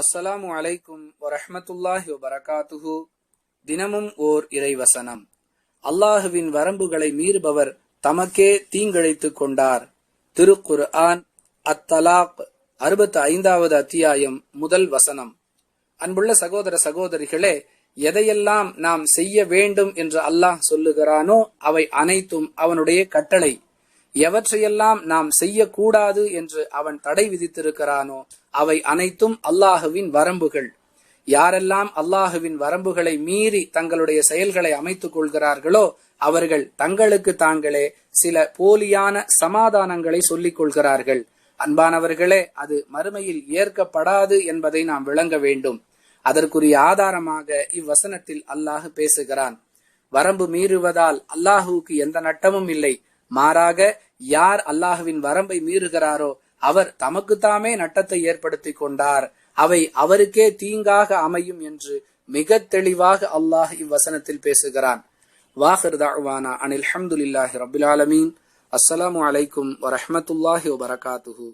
அஸ்ஸலாமு அலைக்கும் வரஹமத்துல்லாஹி வரகாத்துஹு தினமும் ஓர் இறைவசனம். அல்லாஹுவின் வரம்புகளை மீறுபவர் தமக்கே தீங்கிழைத்துக் கொண்டார். திருக்குர் ஆன் அத்தலாக் அறுபத்தி ஐந்தாவது அத்தியாயம் முதல் வசனம். அன்புள்ள சகோதர சகோதரிகளே எதையெல்லாம் நாம் செய்ய வேண்டும் என்று அல்லாஹ் சொல்லுகிறானோ அவை அனைத்தும் அவனுடைய கட்டளை. எவற்றையெல்லாம் நாம் செய்யக்கூடாது என்று அவன் தடை விதித்திருக்கிறானோ அவை அனைத்தும் அல்லாஹுவின் வரம்புகள். யாரெல்லாம் அல்லாஹுவின் வரம்புகளை மீறி தங்களுடைய செயல்களை அமைத்துக் கொள்கிறார்களோ அவர்கள் தங்களுக்கு தாங்களே சில போலியான சமாதானங்களை சொல்லிக் கொள்கிறார்கள். அன்பானவர்களே அது மறுமையில் ஏற்கப்படாது என்பதை நாம் விளங்க வேண்டும். அதற்குரிய ஆதாரமாக இவ்வசனத்தில் அல்லாஹு பேசுகிறான். வரம்பு மீறுவதால் அல்லாஹுவுக்கு எந்த நட்டமும் இல்லை. மாறாக யார் அல்லாஹுவின் வரம்பை மீறுகிறாரோ அவர் தமக்குத்தாமே நட்டத்தை ஏற்படுத்திக் கொண்டார். அவை அவருக்கே தீங்காக அமையும் என்று மிக தெளிவாக அல்லாஹ் இவ்வசனத்தில் பேசுகிறான். வாஹிர் அனில் அஹமதுல்லாஹி ரபுல் ஆலமீன். அஸ்ஸலாமு அலைக்கும் வரஹமத்துல்லாஹி வபரகாத்துஹு.